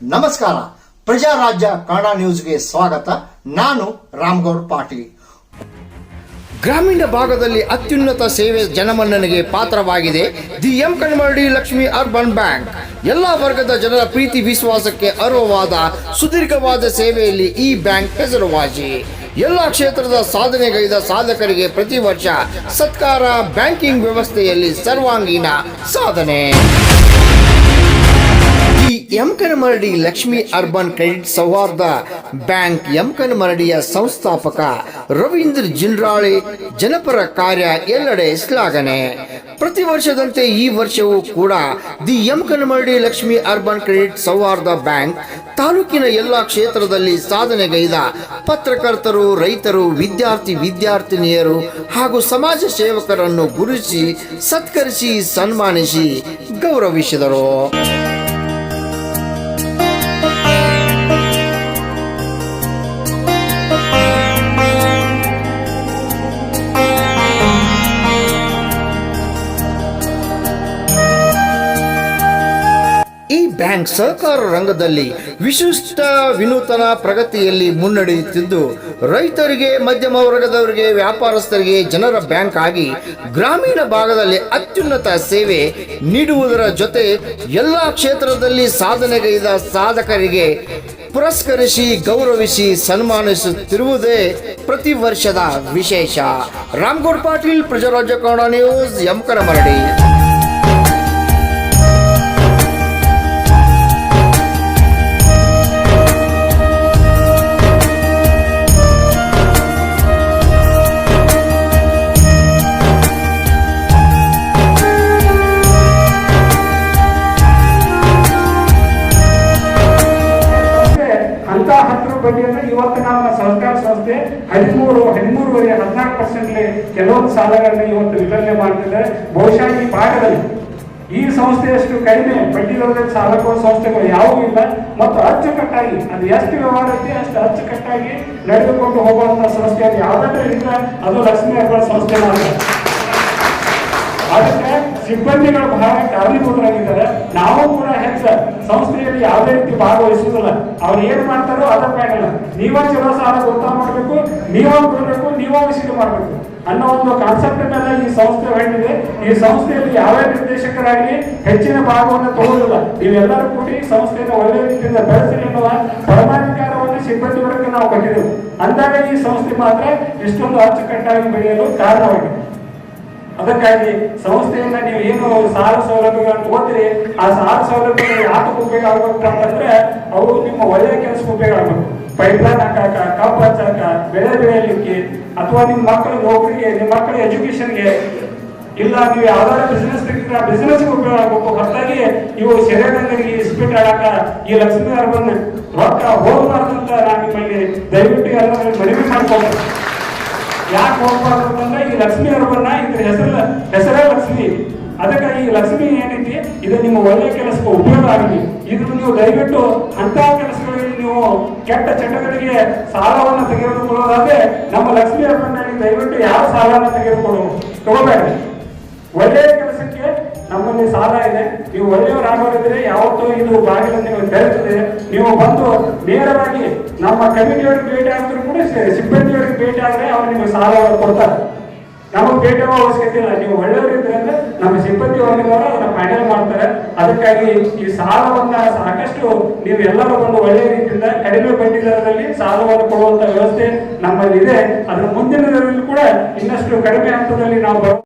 ನಮಸ್ಕಾರ. ಪ್ರಜಾರಾಜ್ಯ ಕನ್ನಡ ನ್ಯೂಸ್ಗೆ ಸ್ವಾಗತ. ನಾನು ರಾಮ್ಗೌಡ್ ಪಾಟೀಲ್. ಗ್ರಾಮೀಣ ಭಾಗದಲ್ಲಿ ಅತ್ಯುನ್ನತ ಸೇವೆ ಜನಮನ್ನಣೆಗೆ ಪಾತ್ರವಾಗಿದೆ the Yamakanmaradi Lakshmi urban bank. ಎಲ್ಲ ವರ್ಗದ ಜನರ ಪ್ರೀತಿ ವಿಶ್ವಾಸಕ್ಕೆ ಅರ್ಹವಾದ ಸುದೀರ್ಘವಾದ ಸೇವೆಯಲ್ಲಿ ಈ ಬ್ಯಾಂಕ್ ಹೆಸರುವಾಸಿ. ಎಲ್ಲ ಕ್ಷೇತ್ರದ ಸಾಧನೆಗೈದ ಸಾಧಕರಿಗೆ ಪ್ರತಿ ವರ್ಷ ಸತ್ಕಾರ ಬ್ಯಾಂಕಿಂಗ್ ವ್ಯವಸ್ಥೆಯಲ್ಲಿ ಸರ್ವಾಂಗೀಣ ಸಾಧನೆ. ಈ Yamakanmaradi Lakshmi urban credit Souharda bank ಯಮಕನಮರಡಿಯ ಸಂಸ್ಥಾಪಕ ರವೀಂದ್ರ ಜಿನ್ರಾಳೆ ಜನಪರ ಕಾರ್ಯ ಎಲ್ಲೆಡೆ ಶ್ಲಾಘನೆ. ಪ್ರತಿ ವರ್ಷದಂತೆ ಈ ವರ್ಷವೂ ಕೂಡ the Yamakanmaradi Lakshmi urban credit Souharda bank ತಾಲೂಕಿನ ಎಲ್ಲ ಕ್ಷೇತ್ರದಲ್ಲಿ ಸಾಧನೆಗೈದ ಪತ್ರಕರ್ತರು, ರೈತರು, ವಿದ್ಯಾರ್ಥಿ, ವಿದ್ಯಾರ್ಥಿನಿಯರು ಹಾಗೂ ಸಮಾಜ ಸೇವಕರನ್ನು ಗುರುತಿಸಿ ಸತ್ಕರಿಸಿ ಸನ್ಮಾನಿಸಿ ಗೌರವಿಸಿದರು. ಬ್ಯಾಂಕ್ ಸಹಕಾರ ರಂಗದಲ್ಲಿ ವಿಶಿಷ್ಟ ವಿನೂತನ ಪ್ರಗತಿಯಲ್ಲಿ ಮುನ್ನಡೆಯುತ್ತಿದ್ದು, ರೈತರಿಗೆ, ಮಧ್ಯಮ ವರ್ಗದವರಿಗೆ, ವ್ಯಾಪಾರಸ್ಥರಿಗೆ, ಜನರ ಬ್ಯಾಂಕ್ ಆಗಿ ಗ್ರಾಮೀಣ ಭಾಗದಲ್ಲಿ ಅತ್ಯುನ್ನತ ಸೇವೆ ನೀಡುವುದರ ಜೊತೆ ಎಲ್ಲ ಕ್ಷೇತ್ರದಲ್ಲಿ ಸಾಧನೆಗೈದ ಸಾಧಕರಿಗೆ ಪುರಸ್ಕರಿಸಿ, ಗೌರವಿಸಿ, ಸನ್ಮಾನಿಸುತ್ತಿರುವುದೇ ಪ್ರತಿ ವರ್ಷದ ವಿಶೇಷ. ರಾಮ್ಗೌಡ್ ಪಾಟೀಲ್, ಪ್ರಜಾರಾಜ್ಯ ಕನ್ನಡ ನ್ಯೂಸ್ ಯಮಕರಮರಡಿ ಅಂತ ಹತ್ತರ ಅಂದ್ರೆ ಇವತ್ತು ನಮ್ಮ ಸಹಕಾರ ಸಂಸ್ಥೆ ಹದಿಮೂರು, ಹದಿಮೂರುವರೆ, ಹದಿನಾಲ್ಕು ಪರ್ಸೆಂಟ್ ಕೆಲವೊಂದು ಸಾಲಗಳನ್ನ ಇವತ್ತು ವಿತರಣೆ ಮಾಡ್ತಿದೆ ಬಹುಶಃ ಈ ಭಾಗದಲ್ಲಿ ಈ ಸಂಸ್ಥೆಯಷ್ಟು ಕಡಿಮೆ ಬಡ್ಡಿ ದರದಲ್ಲಿ ಸಾಲ ಕೊಡುವ ಸಂಸ್ಥೆಗಳು ಯಾವುದೂ ಇಲ್ಲ. ಮತ್ತು ಅಚ್ಚುಕಟ್ಟಾಗಿ ಅದು ಎಷ್ಟು ವ್ಯವಹಾರ ಐತಿ ಅಷ್ಟು ಅಚ್ಚುಕಟ್ಟಾಗಿ ನಡೆದುಕೊಂಡು ಹೋಗುವಂತಹ ಸಂಸ್ಥೆ ಅದು ಇಲ್ಲ ಅದು ಲಕ್ಷ್ಮೀ ಹೆಬ್ಬಾಳ ಸಂಸ್ಥೆ ಮಾತ್ರ. ಸಿಬ್ಬಂದಿಗಳು ಬಹಳ ಕಾರಣೀಭೂತರಾಗಿದ್ದಾರೆ. ನಾವು ಕೂಡ ಹೆಚ್ಚ ಸಂಸ್ಥೆಯಲ್ಲಿ ಯಾವುದೇ ರೀತಿ ಭಾಗವಹಿಸುವುದಿಲ್ಲ. ಅವ್ರು ಏನ್ ಮಾಡ್ತಾರೋ ಅದ ಬೇಡಲ್ಲ ನೀವ ಚಲೋ ಸಾಲ ಗೊತ್ತಾ ಮಾಡಬೇಕು, ನೀವ ಕೊಡಬೇಕು, ನೀವ ವಿಸಿಟ್ ಮಾಡಬೇಕು. ಅನ್ನೋ ಒಂದು ಕಾನ್ಸೆಪ್ಟ್ ಮೇಲೆ ಈ ಸಂಸ್ಥೆ ಹೇಳಿದೆ ಈ ಸಂಸ್ಥೆಯಲ್ಲಿ ಯಾವ್ಯಾವ ನಿರ್ದೇಶಕರಾಗಿ ಹೆಚ್ಚಿನ ಭಾಗವನ್ನು ತಗೊಳ್ಳೋದಿಲ್ಲ ನೀವೆಲ್ಲರೂ ಕೂಡಿ ಸಂಸ್ಥೆಯನ್ನು ಒಳ್ಳೆ ರೀತಿಯಿಂದ ಬೆಳೆಸಿರಿ ಎನ್ನುವ ಪರಮಾಧಿಕಾರವನ್ನು ಸಿಬ್ಬಂದಿ ವರ್ಗಕ್ಕೆ ನಾವು ಕಟ್ಟಿದೆವು ಅಂದಾಗ ಈ ಸಂಸ್ಥೆ ಮಾತ್ರ ಇಷ್ಟೊಂದು ಅಚ್ಚುಕಟ್ಟಾಗಿ ಬೆಳೆಯಲು ಕಾರಣವಾಗಿದೆ. ಅದಕ್ಕಾಗಿ ಸಂಸ್ಥೆಯಿಂದ ನೀವು ಏನು ಸಾಲ ಸೌಲಭ್ಯಗಳನ್ನು ತಗೋತೀರಿ, ಆ ಸಾಲ ಸೌಲಭ್ಯ ಯಾಕೆ ಉಪಯೋಗ ಅಂತಂದ್ರೆ ಅವರು ನಿಮ್ಮ ಒಳ್ಳೆಯ ಕೆಲಸಕ್ಕೆ ಉಪಯೋಗ ಆಗ್ಬೇಕು ಪೈಪ್ಲೈನ್ ಹಾಕಾಕ, ಕಬ್ಬು ಹಚ್ಚಾಕ, ಬೆಳೆ ಬೆಳೆಯಲಿಕ್ಕೆ ಅಥವಾ ನಿಮ್ಮ ಮಕ್ಕಳ ನೌಕರಿಗೆ, ನಿಮ್ಮ ಮಕ್ಕಳ ಎಜುಕೇಶನ್ಗೆ ಇಲ್ಲ, ನೀವು ಯಾವ್ದಾದ್ರು ಬಿಸ್ನೆಸ್ ತೆಗಿದ್ರೆ ಆ ಬಿಸ್ನೆಸ್ ಉಪಯೋಗ ಆಗ್ಬೇಕು. ಹೊರತಾಗಿ ಇವು ಸೆರೆಗಂಗರಿಗೆ ಇಸ್ಪೀಟ್ ಆಡಾಕ ಈ ಲಕ್ಷ್ಮೀ ಬಂದು ರೊಕ್ಕ ಹೋಗ್ಬಾರ್ದು ಅಂತ ನಾನು ನಿಮ್ಮಲ್ಲಿ ದಯವಿಟ್ಟು ಎಲ್ಲರೂ ಮನವಿ ಮಾಡ್ಕೋಬೇಕು ಯಾಕೆ ಹೋಗ್ಬಾರ್ದು ಅಂತಂದ್ರೆ ಈ ಲಕ್ಷ್ಮಿ ಅರ್ಬನ್ನ ಇದ್ರ ಹೆಸರಲ್ಲ, ಹೆಸರೇ ಲಕ್ಷ್ಮಿ. ಅದಕ್ಕಾಗಿ ಈ ಲಕ್ಷ್ಮಿ ಏನೈತಿ? ಇದು ನಿಮ್ಮ ಒಳ್ಳೆ ಕೆಲಸಕ್ಕೆ ಉಪಯೋಗ ಆಗಲಿ ಇದ್ರ ನೀವು ದಯವಿಟ್ಟು ಅಂತ ಕೆಲಸಗಳಲ್ಲಿ ನೀವು ಕೆಟ್ಟ ಚಟಗಳಿಗೆ ಸಾಲವನ್ನು ತೆಗೆದುಕೊಳ್ಳೋದಾದ್ರೆ ನಮ್ಮ ಲಕ್ಷ್ಮಿ ಅರ್ಬನ್ನಲ್ಲಿ ದಯವಿಟ್ಟು ಯಾವ ಸಾಲವನ್ನು ತೆಗೆದುಕೊಳ್ಳು ತಗೋಬೇಡಿ. ಒಳ್ಳೆಯ ಕೆಲಸಕ್ಕೆ ನಮ್ಮಲ್ಲಿ ಸಾಲ ಇದೆ. ನೀವು ಒಳ್ಳೆಯವರಾಗೋರಿದ್ರೆ ಯಾವತ್ತೂ ಇದು ಬಾಗಿಲು ನೀವು ತೆರೆದಿದೆ ನೀವು ಬಂದು ನೇರವಾಗಿ ನಮ್ಮ ಕಮಿಟಿಯವರಿಗೆ ಭೇಟಿ ಆದ್ರೂ ಕೂಡ ಸಿಬ್ಬಂದಿಯವ್ರಿಗೆ ಭೇಟಿ ಆದ್ರೆ ಅವ್ರು ನಿಮಗೆ ಸಾಲವನ್ನು ಕೊಡ್ತಾರೆ. ನಮಗೆ ಭೇಟಿ ಅವಶ್ಯಕತೆ ಇಲ್ಲ. ನೀವು ಒಳ್ಳೆಯವರಿದ್ರೆ ಅಂದ್ರೆ ನಮ್ಮ ಸಿಬ್ಬಂದಿ ವರ್ಗದವರು ಅದನ್ನ ಫೈನಲ್ ಮಾಡ್ತಾರೆ. ಅದಕ್ಕಾಗಿ ಈ ಸಾಲವನ್ನ ಸಾಕಷ್ಟು ನೀವು ಎಲ್ಲರೂ ಒಂದು ಒಳ್ಳೆಯ ರೀತಿಯಿಂದ ಕಡಿಮೆ ಬಡ್ಡಿ ದರದಲ್ಲಿ ಸಾಲವನ್ನು ಕೊಡುವಂತ ವ್ಯವಸ್ಥೆ ನಮ್ಮಲ್ಲಿ ಇದೆ ಅದರ ಮುಂದಿನ ದಿನದಲ್ಲಿ ಕೂಡ ಇನ್ನಷ್ಟು ಕಡಿಮೆ ಹಂತದಲ್ಲಿ ನಾವು